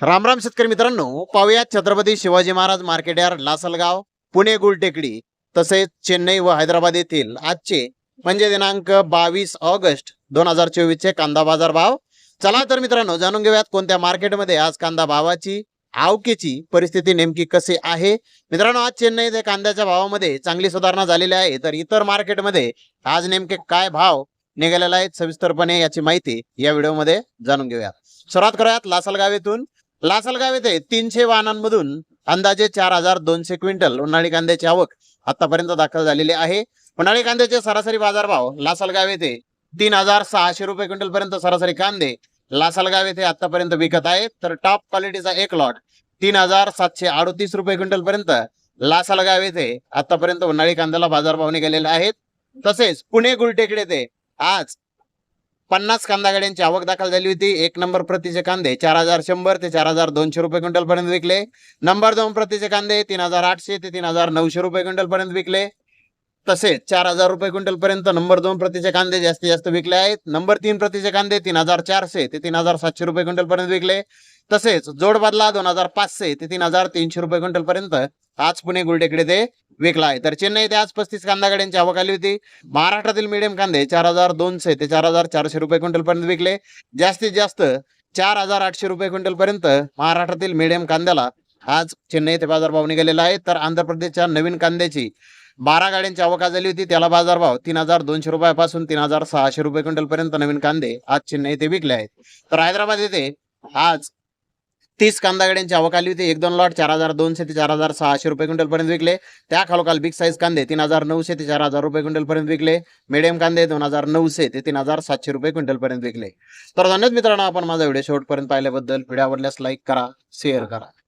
राम राम शेतकरी मित्रांनो पाहुयात छत्रपती शिवाजी महाराज मार्केट यार्ड लासलगाव पुणे गुलटेकडी तसेच चेन्नई व हैदराबाद येथील आजचे म्हणजे दिनांक बावीस ऑगस्ट दोन हजार चोवीस चे कांदा बाजार भाव. चला तर मित्रांनो जाणून घेऊयात कोणत्या मार्केटमध्ये आज कांदा भावाची आवकेची परिस्थिती नेमकी कशी आहे. मित्रांनो आज चेन्नई कांद्याच्या भावामध्ये चांगली सुधारणा झालेली आहे तर इतर मार्केटमध्ये आज नेमके काय भाव निघालेला आहे सविस्तरपणे याची माहिती या व्हिडिओमध्ये जाणून घेऊयात. सुरुवात करूयात लासलगाव येथून. लासलगाव येथे तीनशे वाहनांमधून अंदाजे चार हजार दोनशे क्विंटल उन्हाळी कांद्याची आवक आतापर्यंत दाखल झालेली आहे. उन्हाळी कांद्याचे सरासरी बाजारभाव लासलगाव येथे तीन हजार सहाशे रुपये क्विंटल पर्यंत सरासरी कांदे लासलगाव येथे आतापर्यंत विकत आहेत. तर टॉप क्वालिटीचा एक लॉट तीन हजार सातशे अडतीस रुपये क्विंटल पर्यंत लासलगाव येथे आतापर्यंत उन्हाळी कांद्याला बाजारभाव निघालेले आहेत. तसेच पुणे गुलटेकडे येथे आज पन्नास कांदा गाड्यांची आवक दाखल झाली होती. एक नंबर प्रतीचे कांदे चार हजार शंभर ते चार हजार दोनशे रुपये क्विंटल पर्यंत विकले. नंबर दोन प्रतीचे कांदे तीन हजार आठशे ते तीन हजार नऊशे रुपये क्विंटल पर्यंत विकले. तसेच चार हजार रुपये क्विंटल पर्यंत नंबर दोन प्रतीचे कांदे जास्तीत जास्त विकले आहेत. नंबर तीन प्रतीचे कांदे तीन हजार चारशे ते तीन हजार सातशे रुपये क्विंटल पर्यंत विकले. तसेच जोड बदला दोन हजार पाचशे ते तीन हजार तीनशे रुपये क्विंटल पर्यंत आज पुणे गुलटेकडे ते विकला आहे. तर चेन्नई ते आज पस्तीस कांदा गाड्यांची आवक आली होती. महाराष्ट्रातील मिडियम कांदे चार हजार दोनशे ते चार हजार चारशे रुपये क्विंटल पर्यंत विकले. जास्तीत जास्त चार हजार आठशे रुपये क्विंटल पर्यंत महाराष्ट्रातील मिडियम कांद्याला आज चेन्नई येथे बाजारभाव निघालेला आहे. तर आंध्र प्रदेशच्या नवीन कांद्याची बारा गाड्यांची आवक झाली होती. त्याला बाजारभाव तीन हजार दोनशे रुपयापासून तीन हजार सहाशे रुपये क्विंटल पर्यंत नवीन कांदे आज चेन्नई ते विकले आहेत. तर हैदराबाद येथे आज तीस कांदा गाड्यांची आवक आली होती. एक दोन लॉट चार हजार दोनशे ते चार हजार सहाशे रुपये क्विंटलपर्यंत विकले. त्या खालोखाल बिग साईज कांदे तीन हजार नऊशे ते चार हजार रुपये क्विंटलपर्यंत विकले. मिडियम कांदे दोन हजार नऊशे ते तीन हजार सातशे रुपये क्विंटलपर्यंत विकले. तर धन्यवाद मित्रांनो आपण माझा व्हिडिओ शेवटपर्यंत पाहिल्याबद्दल. व्हिडिओ आवडल्यास लाईक करा शेअर करा.